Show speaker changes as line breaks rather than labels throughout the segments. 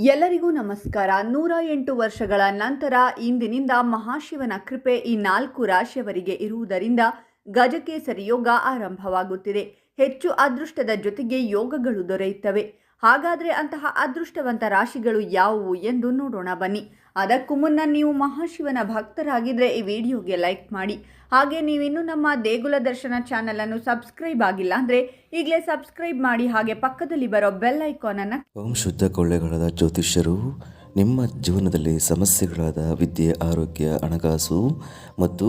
ಎಲ್ಲರಿಗೂ ನಮಸ್ಕಾರ. ನೂರ ಎಂಟು ವರ್ಷಗಳ ನಂತರ ಇಂದಿನಿಂದ ಮಹಾಶಿವನ ಕೃಪೆ ಈ ನಾಲ್ಕು ರಾಶಿಯವರಿಗೆ ಇರುವುದರಿಂದ ಗಜಕೇಸರಿ ಯೋಗ ಆರಂಭವಾಗುತ್ತಿದೆ. ಹೆಚ್ಚು ಅದೃಷ್ಟದ ಜೊತೆಗೆ ಯೋಗಗಳು ದೊರೆಯುತ್ತವೆ. ಹಾಗಾದರೆ ಅಂತಹ ಅದೃಷ್ಟವಂತ ರಾಶಿಗಳು ಯಾವುವು ಎಂದು ನೋಡೋಣ ಬನ್ನಿ. ಅದಕ್ಕೂ ಮುನ್ನ ನೀವು ಮಹಾಶಿವನ ಭಕ್ತರಾಗಿದ್ದರೆ ಈ ವಿಡಿಯೋಗೆ ಲೈಕ್ ಮಾಡಿ. ಹಾಗೆ ನೀವಿನ್ನೂ ನಮ್ಮ ದೇಗುಲ ದರ್ಶನ ಚಾನಲನ್ನು ಸಬ್ಸ್ಕ್ರೈಬ್ ಆಗಿಲ್ಲ ಅಂದರೆ ಈಗಲೇ ಸಬ್ಸ್ಕ್ರೈಬ್ ಮಾಡಿ ಹಾಗೆ ಪಕ್ಕದಲ್ಲಿ ಬರೋ ಬೆಲ್ ಐಕಾನನ್ನು
ಓಂ ಶುದ್ಧ ಕೊಳ್ಳೆಗಳಾದ ಜ್ಯೋತಿಷ್ಯರು, ನಿಮ್ಮ ಜೀವನದಲ್ಲಿ ಸಮಸ್ಯೆಗಳಾದ ವಿದ್ಯೆ, ಆರೋಗ್ಯ, ಹಣಕಾಸು ಮತ್ತು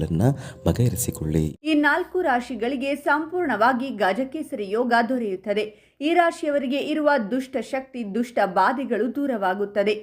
ಸಮಸ್ಯೆಗಳನ್ನು ಬಗೆಹರಿಸಿಕೊಳ್ಳಿ.
ಈ ನಾಲ್ಕು ರಾಶಿಗಳಿಗೆ ಸಂಪೂರ್ಣವಾಗಿ ಗಜಕೇಸರಿ ಯೋಗ ದೊರೆಯುತ್ತದೆ. ಈ ರಾಶಿಯವರಿಗೆ ಇರುವ ದುಷ್ಟ ಶಕ್ತಿ, ದುಷ್ಟ ಬಾಧೆಗಳು ದೂರವಾಗುತ್ತದೆ.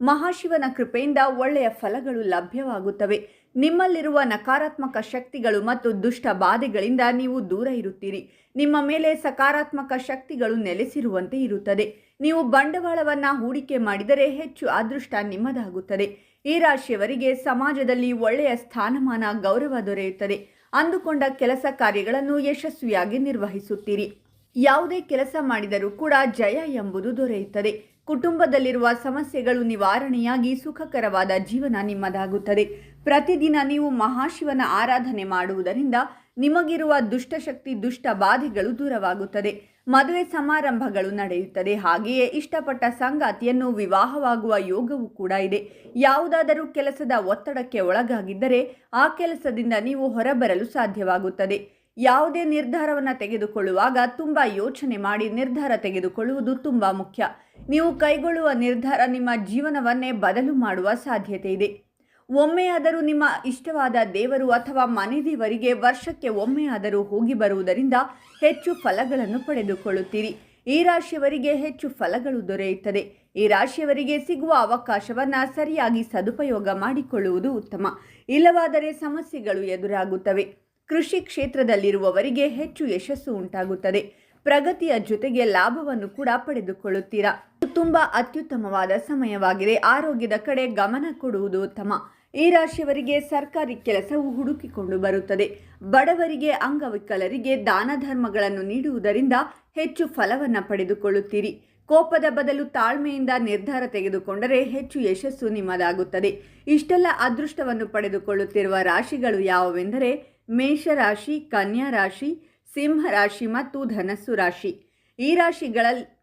ಮಹಾಶಿವನ ಕೃಪೆಯಿಂದ ಒಳ್ಳೆಯ ಫಲಗಳು ಲಭ್ಯವಾಗುತ್ತವೆ. ನಿಮ್ಮಲ್ಲಿರುವ ನಕಾರಾತ್ಮಕ ಶಕ್ತಿಗಳು ಮತ್ತು ದುಷ್ಟ ಬಾಧೆಗಳಿಂದ ನೀವು ದೂರ ಇರುತ್ತೀರಿ. ನಿಮ್ಮ ಮೇಲೆ ಸಕಾರಾತ್ಮಕ ಶಕ್ತಿಗಳು ನೆಲೆಸಿರುವಂತೆ ಇರುತ್ತದೆ. ನೀವು ಬಂಡವಾಳವನ್ನು ಹೂಡಿಕೆ ಮಾಡಿದರೆ ಹೆಚ್ಚು ಅದೃಷ್ಟ ನಿಮ್ಮದಾಗುತ್ತದೆ. ಈ ರಾಶಿಯವರಿಗೆ ಸಮಾಜದಲ್ಲಿ ಒಳ್ಳೆಯ ಸ್ಥಾನಮಾನ, ಗೌರವ ದೊರೆಯುತ್ತದೆ. ಅಂದುಕೊಂಡ ಕೆಲಸ ಕಾರ್ಯಗಳನ್ನು ಯಶಸ್ವಿಯಾಗಿ ನಿರ್ವಹಿಸುತ್ತೀರಿ. ಯಾವುದೇ ಕೆಲಸ ಮಾಡಿದರೂ ಕೂಡ ಜಯ ಎಂಬುದು ದೊರೆಯುತ್ತದೆ. ಕುಟುಂಬದಲ್ಲಿರುವ ಸಮಸ್ಯೆಗಳು ನಿವಾರಣೆಯಾಗಿ ಸುಖಕರವಾದ ಜೀವನ ನಿಮ್ಮದಾಗುತ್ತದೆ. ಪ್ರತಿದಿನ ನೀವು ಮಹಾಶಿವನ ಆರಾಧನೆ ಮಾಡುವುದರಿಂದ ನಿಮಗಿರುವ ದುಷ್ಟಶಕ್ತಿ ದುಷ್ಟ ಬಾಧೆಗಳು ದೂರವಾಗುತ್ತದೆ. ಮದುವೆ ಸಮಾರಂಭಗಳು ನಡೆಯುತ್ತದೆ. ಹಾಗೆಯೇ ಇಷ್ಟಪಟ್ಟ ಸಂಗಾತಿಯನ್ನು ವಿವಾಹವಾಗುವ ಯೋಗವೂ ಕೂಡ ಇದೆ. ಯಾವುದಾದರೂ ಕೆಲಸದ ಒತ್ತಡಕ್ಕೆ ಒಳಗಾಗಿದ್ದರೆ ಆ ಕೆಲಸದಿಂದ ನೀವು ಹೊರಬರಲು ಸಾಧ್ಯವಾಗುತ್ತದೆ. ಯಾವುದೇ ನಿರ್ಧಾರವನ್ನು ತೆಗೆದುಕೊಳ್ಳುವಾಗ ತುಂಬ ಯೋಚನೆ ಮಾಡಿ ನಿರ್ಧಾರ ತೆಗೆದುಕೊಳ್ಳುವುದು ತುಂಬ ಮುಖ್ಯ. ನೀವು ಕೈಗೊಳ್ಳುವ ನಿರ್ಧಾರ ನಿಮ್ಮ ಜೀವನವನ್ನೇ ಬದಲು ಮಾಡುವ ಸಾಧ್ಯತೆ ಇದೆ. ಒಮ್ಮೆಯಾದರೂ ನಿಮ್ಮ ಇಷ್ಟವಾದ ದೇವರು ಅಥವಾ ಮನೆ ದೇವರಿಗೆ ವರ್ಷಕ್ಕೆ ಒಮ್ಮೆಯಾದರೂ ಹೋಗಿ ಬರುವುದರಿಂದ ಹೆಚ್ಚು ಫಲಗಳನ್ನು ಪಡೆದುಕೊಳ್ಳುತ್ತೀರಿ. ಈ ರಾಶಿಯವರಿಗೆ ಹೆಚ್ಚು ಫಲಗಳು ದೊರೆಯುತ್ತದೆ. ಈ ರಾಶಿಯವರಿಗೆ ಸಿಗುವ ಅವಕಾಶವನ್ನು ಸರಿಯಾಗಿ ಸದುಪಯೋಗ ಮಾಡಿಕೊಳ್ಳುವುದು ಉತ್ತಮ. ಇಲ್ಲವಾದರೆ ಸಮಸ್ಯೆಗಳು ಎದುರಾಗುತ್ತವೆ. ಕೃಷಿ ಕ್ಷೇತ್ರದಲ್ಲಿರುವವರಿಗೆ ಹೆಚ್ಚು ಯಶಸ್ಸು ಉಂಟಾಗುತ್ತದೆ. ಪ್ರಗತಿಯ ಜೊತೆಗೆ ಲಾಭವನ್ನು ಕೂಡ ಪಡೆದುಕೊಳ್ಳುತ್ತೀರಾ? ತುಂಬಾ ಅತ್ಯುತ್ತಮವಾದ ಸಮಯವಾಗಿದೆ. ಆರೋಗ್ಯದ ಕಡೆ ಗಮನ ಕೊಡುವುದು ಉತ್ತಮ. ಈ ರಾಶಿಯವರಿಗೆ ಸರ್ಕಾರಿ ಕೆಲಸವು ಹುಡುಕಿಕೊಂಡು ಬರುತ್ತದೆ. ಬಡವರಿಗೆ, ಅಂಗವಿಕಲರಿಗೆ ದಾನ ಧರ್ಮಗಳನ್ನು ನೀಡುವುದರಿಂದ ಹೆಚ್ಚು ಫಲವನ್ನು ಪಡೆದುಕೊಳ್ಳುತ್ತೀರಿ. ಕೋಪದ ಬದಲು ತಾಳ್ಮೆಯಿಂದ ನಿರ್ಧಾರ ತೆಗೆದುಕೊಂಡರೆ ಹೆಚ್ಚು ಯಶಸ್ಸು ನಿಮ್ಮದಾಗುತ್ತದೆ. ಇಷ್ಟೆಲ್ಲ ಅದೃಷ್ಟವನ್ನು ಪಡೆದುಕೊಳ್ಳುತ್ತಿರುವ ರಾಶಿಗಳು ಯಾವುವೆಂದರೆ ಮೇಷರಾಶಿ ಕನ್ಯಾ ರಾಶಿ, ಸಿಂಹ ರಾಶಿ ಮತ್ತು ಧನಸ್ಸು ರಾಶಿ. ಈ ರಾಶಿಗಳಲ್ಲಿ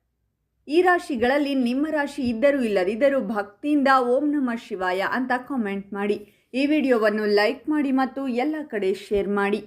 ಈ ರಾಶಿಗಳಲ್ಲಿ ನಿಮ್ಮ ರಾಶಿ ಇದ್ದರೂ ಇಲ್ಲದಿದ್ದರೂ ಭಕ್ತಿಯಿಂದ ಓಂ ನಮಃ ಶಿವಾಯ ಅಂತ ಕಾಮೆಂಟ್ ಮಾಡಿ. ಈ ವಿಡಿಯೋವನ್ನು ಲೈಕ್ ಮಾಡಿ ಮತ್ತು ಎಲ್ಲ ಕಡೆ ಶೇರ್ ಮಾಡಿ.